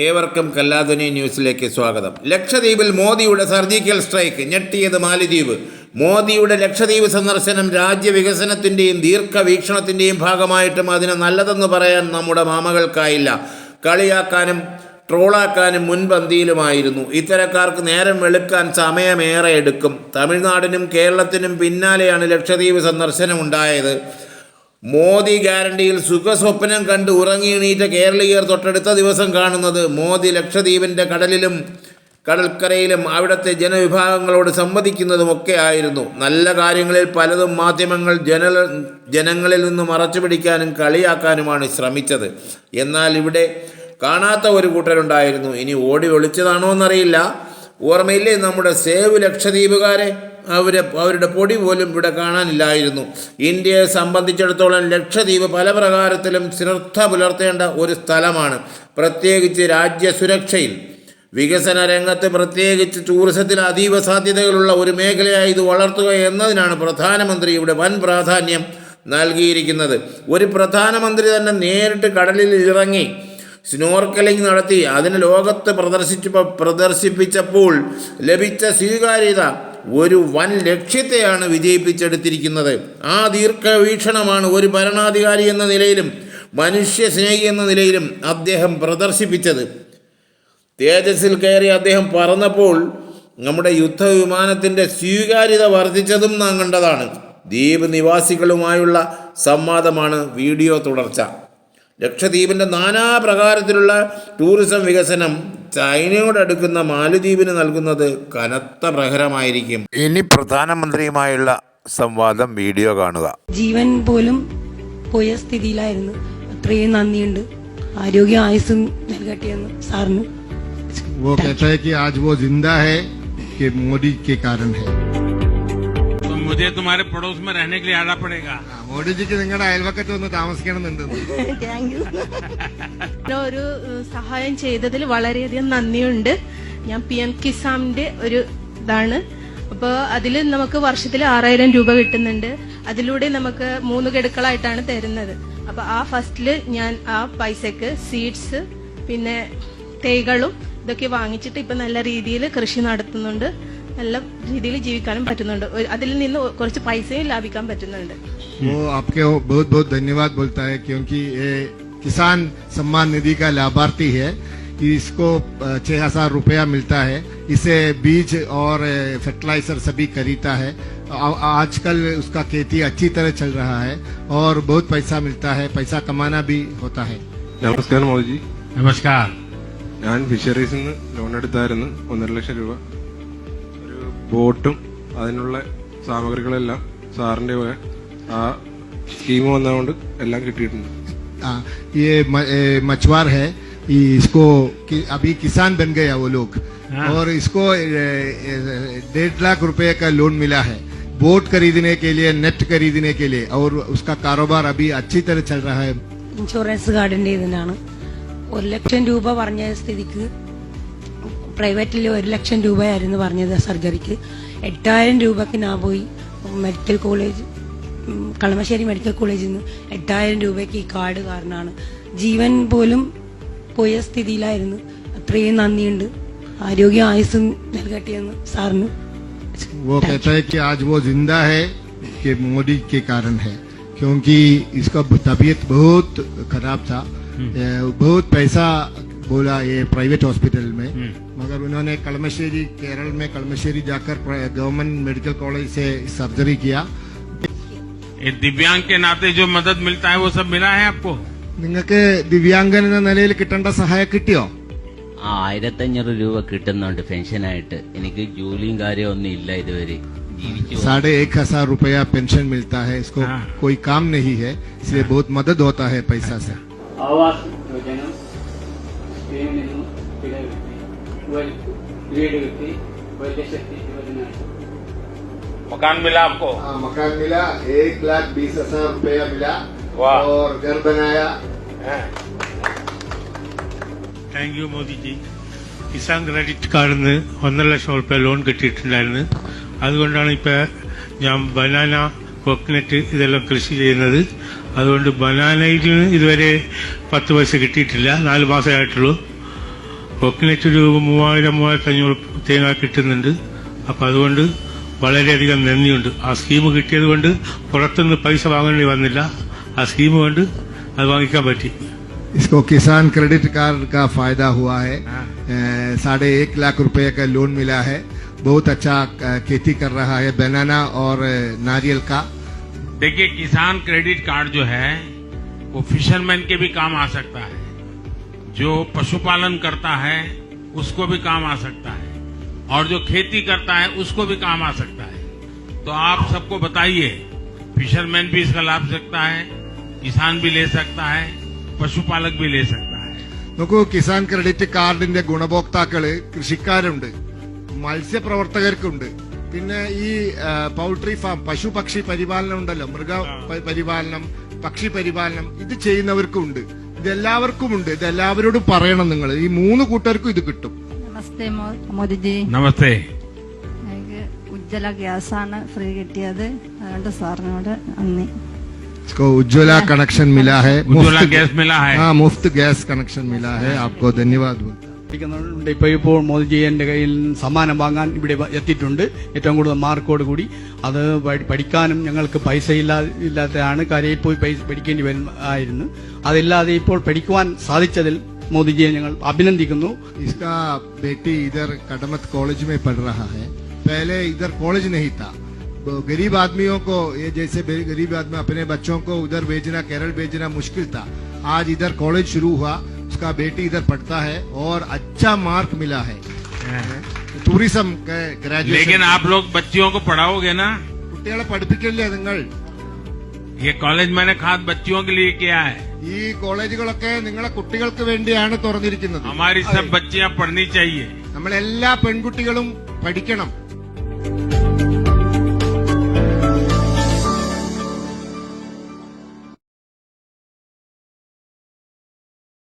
ഏവർക്കും കല്ലാധുനി ന്യൂസിലേക്ക് സ്വാഗതം. ലക്ഷദ്വീപിൽ മോദിയുടെ സർജിക്കൽ സ്ട്രൈക്ക് ഞെട്ടിയത് മാലിദ്വീപ്. മോദിയുടെ ലക്ഷദ്വീപ് സന്ദർശനം രാജ്യവികസനത്തിന്റെയും ദീർഘവീക്ഷണത്തിന്റെയും ഭാഗമായിട്ടും അതിന് നല്ലതെന്ന് പറയാൻ നമ്മുടെ മാമകൾക്കായില്ല. കളിയാക്കാനും ട്രോളാക്കാനും മുൻപന്തിയിലുമായിരുന്നു. ഇത്തരക്കാർക്ക് നേരം വെളുക്കാൻ സമയമേറെ എടുക്കും. തമിഴ്നാടിനും കേരളത്തിനും പിന്നാലെയാണ് ലക്ഷദ്വീപ് സന്ദർശനം ഉണ്ടായത് മോദി ഗ്യാരണ്ടിയിൽ സുഖസ്വപ്നം കണ്ട് ഉറങ്ങിയെണീറ്റ കേരളീയർ തൊട്ടടുത്ത ദിവസം കാണുന്നത് മോദി ലക്ഷദ്വീപിന്റെ കടലിലും കടൽക്കരയിലും അവിടുത്തെ ജനവിഭാഗങ്ങളോട് സംവദിക്കുന്നതുമൊക്കെ ആയിരുന്നു. നല്ല കാര്യങ്ങളിൽ പലതും മാധ്യമങ്ങൾ ജന ജനങ്ങളിൽ നിന്ന് മറച്ചു പിടിക്കാനും കളിയാക്കാനുമാണ് ശ്രമിച്ചത്. എന്നാൽ ഇവിടെ കാണാത്ത ഒരു കൂട്ടരുണ്ടായിരുന്നു. ഇനി ഓടി ഒളിച്ചതാണോ എന്നറിയില്ല ഓർമ്മയില്ലേ നമ്മുടെ സേവ് ലക്ഷദ്വീപുകാരെ? അവരെ അവരുടെ പൊടി പോലും ഇവിടെ കാണാനില്ലായിരുന്നു. ഇന്ത്യയെ സംബന്ധിച്ചിടത്തോളം ലക്ഷദ്വീപ് പല പ്രകാരത്തിലും ശ്രദ്ധ പുലർത്തേണ്ട ഒരു സ്ഥലമാണ്. പ്രത്യേകിച്ച് രാജ്യസുരക്ഷയിൽ വികസന രംഗത്ത് പ്രത്യേകിച്ച് ടൂറിസത്തിൽ അതീവ സാധ്യതകളുള്ള ഒരു മേഖലയായി ഇത് വളർത്തുക എന്നതിനാണ് പ്രധാനമന്ത്രി ഇവിടെ വൻ പ്രാധാന്യം നൽകിയിരിക്കുന്നത്. ഒരു പ്രധാനമന്ത്രി തന്നെ നേരിട്ട് കടലിൽ ഇറങ്ങി സ്നോർക്കലിംഗ് നടത്തി. അതിന് ലോകത്ത് പ്രദർശിച്ചു പ്രദർശിപ്പിച്ചപ്പോൾ ലഭിച്ച സ്വീകാര്യത ഒരു വൻ ലക്ഷ്യത്തെയാണ് വിജയിപ്പിച്ചെടുത്തിരിക്കുന്നത്. ആ ദീർഘവീക്ഷണമാണ് ഒരു ഭരണാധികാരി എന്ന നിലയിലും മനുഷ്യ സ്നേഹി എന്ന നിലയിലും അദ്ദേഹം പ്രദർശിപ്പിച്ചത്. തേജസ്സിൽ കയറി അദ്ദേഹം പറന്നപ്പോൾ നമ്മുടെ യുദ്ധവിമാനത്തിന്റെ സ്വീകാര്യത വർദ്ധിച്ചതും നാം കണ്ടതാണ്. ദ്വീപ് നിവാസികളുമായുള്ള സംവാദമാണ് വീഡിയോ തുടർച്ച. ലക്ഷദ്വീപിൻ്റെ നാനാ പ്രകാരത്തിലുള്ള ടൂറിസം വികസനം ചൈനയോടടുക്കുന്ന മാലദ്വീപിന് നൽകുന്നത് കനത്ത പ്രഹരമായിരിക്കും ഇനി പ്രധാനമന്ത്രിയുമായുള്ള സംവാദം വീഡിയോ കാണുക ജീവൻ പോലും പോയ സ്ഥിതിയിലായിരുന്നു അത്രയും നന്ദിയുണ്ട് ആരോഗ്യ ആയുസ്സും നൽകട്ടെ എന്ന് സാറിന് वो कहता है कि आज वो जिंदा है कि मोदी के कारण है तो मुझे तुम्हारे पड़ोस में रहने के लिए आना पड़ेगा മോഡിജിക്ക് നിങ്ങളുടെ അയൽവക്കത്ത് വന്ന് താമസിക്കണമെന്നുണ്ട് ഒരു ഏഹ്, സഹായം ചെയ്തതിൽ വളരെയധികം നന്ദിയുണ്ട് ഞാൻ പി എം കിസാമിന്റെ ഒരു ഇതാണ് അപ്പോൾ അതിൽ നമുക്ക് വർഷത്തിൽ ആറായിരം രൂപ കിട്ടുന്നുണ്ട് അതിലൂടെ നമുക്ക് മൂന്ന് ഗഡുക്കളായിട്ടാണ് തരുന്നത് അപ്പൊ ആ ഫസ്റ്റില് ഞാൻ ആ പൈസക്ക് സീഡ്സ് പിന്നെ തൈകളും ഇതൊക്കെ വാങ്ങിച്ചിട്ട് ഇപ്പൊ നല്ല രീതിയിൽ കൃഷി നടത്തുന്നുണ്ട് നല്ല രീതിയിൽ ജീവിക്കാനും പറ്റുന്നുണ്ട് ഒരു- അതിൽ നിന്ന് കുറച്ച് പൈസയും ലാഭിക്കാൻ പറ്റുന്നുണ്ട് वो आपके बहुत बहुत धन्यवाद बोलता है क्योंकि ये किसान सम्मान निधि का लाभार्थी है इसको छह हजार रुपया मिलता है इसे बीज और फर्टिलाइजर सभी खरीदता है आ- आजकल उसका खेती अच्छी तरह चल रहा है और बहुत पैसा मिलता है पैसा कमाना भी होता है നമസ്കാരം മോദിജി नमस्कार ഞാൻ ഫിഷറീസിൽ നിന്ന് ലോൺ എടുത്തായിരുന്നു ഒന്നര ലക്ഷം രൂപ ഒരു ബോട്ടും അതിനുള്ള സാമഗ്രികളെല്ലാം സാറിന്റെ വക ആ സ്കീം വന്നതുകൊണ്ട് എല്ലാം കിട്ടിയിട്ടുണ്ട് आ, ये म- ए, मछुआर है ये इसको कि, अभी किसान बन गया वो लोग और इसको ए, ए, डेढ़ लाख रुपए का लोन मिला है बोट खरीदने के लिए नेट खरीदने के लिए और उसका कारोबार अभी अच्छी तरह चल रहा है ഇൻഷുറൻസ് കാർഡിന്റെ ഇതിനാണ് ഒരു ലക്ഷം രൂപ പറഞ്ഞ സ്ഥിതിക്ക് പ്രൈവറ്റിൽ ഒരു ലക്ഷം രൂപയായിരുന്നു പറഞ്ഞത് സർജറിക്ക് എട്ടായിരം രൂപക്ക് ഞാൻ പോയി മെഡിക്കൽ കോളേജ് ഉം, കളമശ്ശേരി മെഡിക്കൽ കോളേജിൽ നിന്ന് എട്ടായിരം രൂപയ്ക്ക് ഈ കാർഡ് കാരണമാണ് ജീവൻ പോലും പോയ സ്ഥിതിയിലായിരുന്നു അത്രയും നന്ദിയുണ്ട് ആരോഗ്യ ആയുസ്സും നൽകട്ടെ എന്ന് സാറിന് वो कहता है कि आज वो जिंदा है कि मोदी के कारण है क्योंकि इसका तबीयत बहुत खराब था ए, बहुत पैसा बोला ये प्राइवेट हॉस्पिटल में मगर उन्होंने कलमश्शेरी केरल में कलमश्शेरी जाकर गवर्नमेंट मेडिकल कॉलेज से सर्जरी किया ये दिव्यांग के नाते जो मदद मिलता है वो सब मिला है आपको നിങ്ങൾക്ക് ദിവ്യാംഗൻ എന്ന നിലയിൽ കിട്ടേണ്ട സഹായം കിട്ടിയോ ആ ആയിരത്തഞ്ഞൂറ് രൂപ കിട്ടുന്നുണ്ട് പെൻഷനായിട്ട് എനിക്ക് ജോലിയും കാര്യമൊന്നും ഇല്ല ഇതുവരെ ജീവിച്ചു പോകുന്നു. साढ़े एक हजार रुपया पेंशन मिलता है इसको हाँ। कोई काम नहीं है इसलिए बहुत मदद होता है पैसा से ആവാസ് യോജന സ്കീമിൽ നിന്നും പിഴ കിട്ടി ഒരു വീട് കിട്ടി ഒരു ലക്ഷത്തി ഇരുപതിനായിരം मकान मिला आपको हाँ, मकान मिला एक लाख बीस हजार रुपया मिला वाह। और घर बनाया thank you Modiji Kisan credit കാർഡിൽ നിന്ന് ഒന്നര ലക്ഷം റുപ്യ ലോൺ കിട്ടിയിട്ടുണ്ടായിരുന്നു അതുകൊണ്ടാണ് ഇപ്പോൾ ഞാൻ ബനാന കോക്കനട്ട് ഇതെല്ലാം കൃഷി ചെയ്യുന്നത് അതുകൊണ്ട് ബനാനയിൽ നിന്ന് ഇതുവരെ പത്ത് പൈസ കിട്ടിയിട്ടില്ല നാല് മാസമായിട്ടുള്ളൂ കൊക്കിനറ്റ് രൂപ മൂവായിരം മൂവായിരത്തി അഞ്ഞൂറ് തേങ്ങ കിട്ടുന്നുണ്ട് അപ്പൊ അതുകൊണ്ട് വളരെയധികം നന്ദിയുണ്ട് ആ സ്കീം കിട്ടിയത് കൊണ്ട് പുറത്തുനിന്ന് പൈസ വാങ്ങേണ്ടി വന്നില്ല ആ സ്കീം കൊണ്ട് അത് വാങ്ങിക്കാൻ പറ്റി इसको किसान क्रेडिट कार्ड का फायदा हुआ है अ, साढ़े एक लाख रुपए का लोन मिला है बहुत अच्छा अ, खेती कर रहा है बनाना और अ, नारियल का देखिए किसान क्रेडिट कार्ड जो है वो फिशरमैन के भी काम आ सकता है जो पशुपालन करता है उसको भी काम आ सकता है और जो खेती करता है उसको भी काम आ सकता है तो आप सबको बताइए फिशरमैन भी इसका लाभ सकता है किसान भी ले सकता है पशुपालक भी ले सकता है നോക്കൂ കിസാൻ ക്രെഡിറ്റ് കാർഡിന്റെ ഗുണഭോക്താക്കള് കൃഷിക്കാരുണ്ട് മത്സ്യപ്രവർത്തകർക്കുണ്ട് പിന്നെ ഈ ആ, പൗൾട്രി ഫാം പശു പക്ഷി പരിപാലനം ഉണ്ടല്ലോ മൃഗ പ- പരിപാലനം പക്ഷി പരിപാലനം ഇത് ചെയ്യുന്നവർക്കും ഉണ്ട് ഇതെല്ലാവർക്കും ഉണ്ട് ഇതെല്ലാവരോടും പറയണം നിങ്ങൾ ഈ മൂന്ന് കൂട്ടർക്കും ഇത് കിട്ടും നമസ്തേ മോ- മോദിജി नमस्ते എനിക്ക് ഉജ്ജ്വല ഗ്യാസാണ് ഫ്രീ കിട്ടിയത് അതുകൊണ്ട് സാറിനോട് നന്ദി इसको उज्ज्वला कनेक्शन मिला है उज्ज्वला मुफ्त- गैस मिला है हाँ मुफ्त गैस कनेक्शन मिला है आपको धन्यवाद बोलता हूं। പഠിക്കുന്നുണ്ട് ഇപ്പോൾ ഇപ്പോൾ മോദിജി എൻ്റെ കയ്യിൽ സമ്മാനം വാങ്ങാൻ ഇവിടെ വ- എത്തിയിട്ടുണ്ട് ഏറ്റവും കൂടുതൽ മാർക്കോട് കൂടി അത് പഠി- പഠിക്കാനും ഞങ്ങൾക്ക് പൈസ ഇല്ലാ ഇല്ലാത്തതാണ് കരയിൽ പോയി പൈസ പഠിക്കേണ്ടി വരും ആയിരുന്നു അതില്ലാതെ ഇപ്പോൾ പഠിക്കുവാൻ സാധിച്ചതിൽ മോദിജിയെ ഞങ്ങൾ അഭിനന്ദിക്കുന്നു इसका बेटी इधर कदमत कॉलेज में पढ़ रहा है पहले इधर कॉलेज नहीं था वो गरीब आदमियों को ये जैसे बे- गरीब आदमी अपने बच्चों को उधर भेजना केरल भेजना मुश्किल था आज इधर कॉलेज शुरू हुआ उसका बेटी इधर पढ़ता है और अच्छा मार्क मिला है ടൂറിസം ഗ്രാജുവേഷൻ लेकिन आप लोग बच्चियों को पढ़ाओगे ना കുട്ടികളെ പഠിപ്പിക്കില്ലേ നിങ്ങൾ ये कॉलेज मैंने खास बच्चियों के लिए किया है ഈ കോളേജുകളൊക്കെ നിങ്ങളെ കുട്ടികൾക്ക് വേണ്ടിയാണ് തുറന്നിരിക്കുന്നത് हमारी सब बच्चियां पढ़नी चाहिए നമ്മളെല്ലാ പെൺകുട്ടികളും പഠിക്കണം